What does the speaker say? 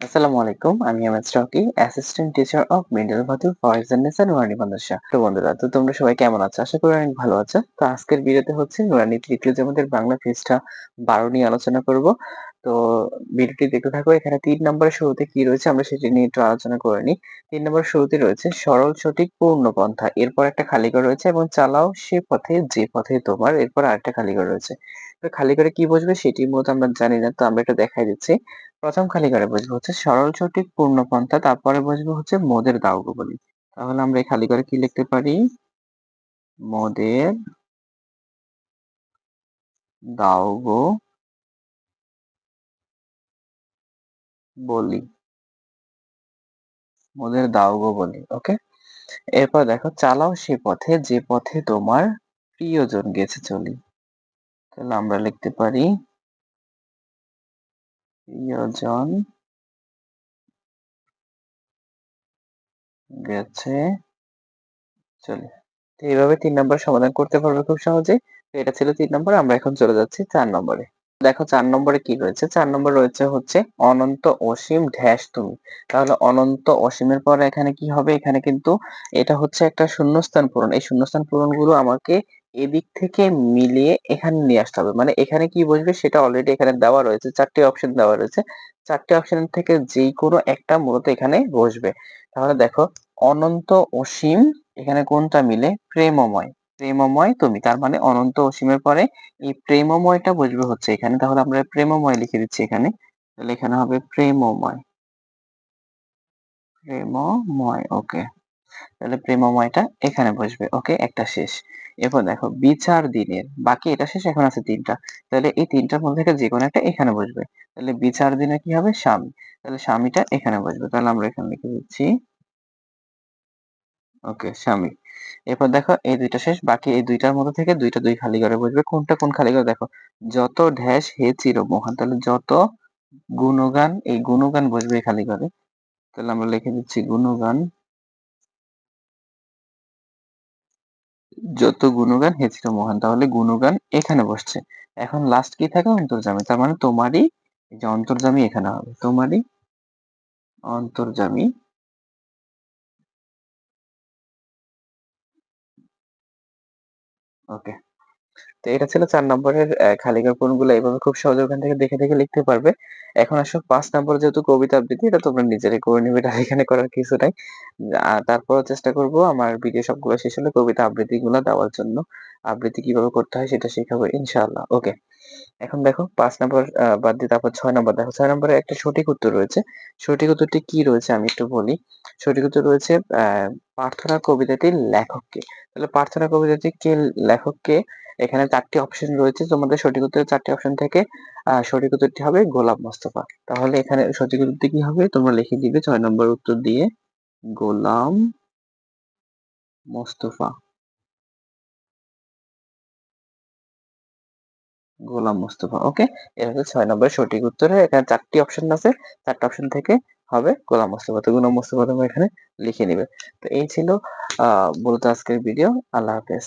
আসসালামু আলাইকুম, আমি আমার স্টকি অ্যাসিস্ট্যান্ট টিচার অফ মিডল ভাতু ফয়জান্নেসা নুরানি মাদ্রাসা তো বন্ধুরা, তো তোমরা সবাই কেমন আছো? আশা করি অনেক ভালো আছো। তো আজকের ভিডিওতে হচ্ছে নুরানি তৃতীয় আমাদের বাংলা পৃষ্ঠা বারো নিয়ে আলোচনা করব। তো ভিডিওটি দেখতে থাকো, এখানে তিন নম্বরের শুরুতে কি রয়েছে আমরা সেটি নিয়ে একটু আলোচনা করে নিই। তিন নম্বর শুরুতে রয়েছে, সরল, সঠিক, পূর্ণ পন্থা। এরপর একটা খালি ঘর রয়েছে এবং চালাও সে পথে, যে পথে তোমার। এরপর আরেকটা খালি ঘর রয়েছে। খালি ঘরে কি বসবে সেটি মূলত আমরা জানি না, তো আমরা এটা দেখাই দিচ্ছি। প্রথম খালি ঘরে বসবো হচ্ছে সরল, সঠিক, পূর্ণ পন্থা। তারপরে বসবো হচ্ছে মোদের দাউগো বলি। তাহলে আমরা এই খালি ঘরে কি লিখতে পারি? মোদের দাউগো বলি। মোদের দাউগো বলি ওকে এরপর দেখো, চালাও সে পথে, যে পথে তোমার প্রিয়জন গেছে চলি। তাহলে আমরা লিখতে পারি, প্রিয়জন গেছে চলি। তো এইভাবে তিন নম্বর সমাধান করতে পারবে খুব সহজেই। এটা ছিল তিন নম্বর, আমরা এখন চলে যাচ্ছি চার নম্বরে। দেখো চার নম্বরে কি রয়েছে? চার নম্বর রয়েছে হচ্ছে অনন্ত অসীম ড্যাশ তুমি। তাহলে অনন্ত অসীমের পরে এখানে কি হবে? এখানে কিন্তু এটা হচ্ছে একটা শূন্যস্থান পূরণ। এই শূন্যস্থান পূরণগুলো আমাকে এদিক থেকে মিলিয়ে এখানে নিয়ে আসতে হবে। মানে এখানে কি বসবে? সেটা অলরেডি এখানে দেওয়া রয়েছে। চারটি অপশন দেওয়া রয়েছে। চারটি অপশন থেকে যেই কোনো একটা মূলত এখানে বসবে। তাহলে দেখো, অনন্ত অসীম এখানে কোনটা মিলে? প্রেমময়। প্রেমময় তুমি। তার মানে অনন্ত অসীমের পরে এই প্রেমময়টা বসবে হচ্ছে এখানে। তাহলে আমরা প্রেমময় লিখে দিচ্ছি এখানে। তাহলে এখানে হবে প্রেমময়। প্রেমময়, ওকে। তাহলে প্রেমময়টা এখানে বসবে, ওকে? একটা শেষ। এরপর দেখো, বিচার দিনের। বাকি এটা শেষ, এখন আছে তিনটা। তাহলে এই তিনটার মধ্যে থেকে যে কোনো একটা এখানে বসবে। তাহলে বিচার দিনে কি হবে? স্বামী। তাহলে স্বামীটা এখানে বসবে। তাহলে আমরা এখানে লিখে দিচ্ছি ওকে স্বামী এরপর দেখো, এই দুইটা শেষ, বাকি এই দুইটার মধ্যে থেকে দুইটা দুই খালি ঘরে বসবে। কোনটা কোন খালি ঘরে? দেখো, যত ড্যাশ হে চির মহান, তাহলে যত গুণগান, এই গুণগান বসবে খালি ঘরে। তাহলে আমরা লিখে দিচ্ছি গুণগান। যত গুণগান হে চির মহান, তাহলে গুণগান এখানে বসছে। এখন লাস্ট কি থাকে? অন্তর্জামী। তার মানে তোমারই যে অন্তর্জামী এখানে হবে। তোমারই অন্তর্জামী ওকে। তো এটা ছিল চার নম্বরের খালি ঘর পূরণগুলো এইভাবে খুব সহজে ওখান থেকে দেখে দেখে লিখতে পারবে। এখন আসো পাঁচ নম্বর যেহেতু কবিতা আবৃত্তি, এটা তোমরা নিজেরাই করে নিবে, এটা এখানে করার কিছু নাই। আর তারপরও চেষ্টা করব, আমার ভিডিও সবগুলো শেষ হলে কবিতা আবৃত্তি গুলো দেওয়ার জন্য। আবৃত্তি কীভাবে করতে হয় সেটা শেখাবো, ইনশাআল্লাহ, ওকে। এখন দেখো পাঁচ নম্বর বাদ দিয়ে তারপর ছয় নম্বর দেখো ছয় নম্বরে একটা সঠিক উত্তর রয়েছে। সঠিক উত্তরটি কি রয়েছে আমি একটু বলি। সঠিক উত্তর রয়েছে প্রার্থনা কবিতাটির লেখককে। তাহলে প্রার্থনা কবিতাটি কে লেখককে? এখানে চারটি অপশন রয়েছে। তোমাদের সঠিক উত্তর চারটি অপশন থেকে সঠিক উত্তরটি হবে গোলাপ মোস্তফা। তাহলে এখানে সঠিক উত্তরটি কি হবে? তোমরা লিখে দিবে ছয় নম্বর উত্তর দিয়ে, গোলাম মোস্তফা। গোলাম মোস্তফা ওকে এটা হচ্ছে ছয় নম্বরের সঠিক উত্তরে, এখানে চারটি অপশন আছে। চারটি অপশন থেকে হবে গোলাম মোস্তফা। তো গোলাম মোস্তফা তোমরা এখানে লিখে নিবে। তো এই ছিল, আহ, মূলত আজকের ভিডিও আল্লাহ হাফেজ।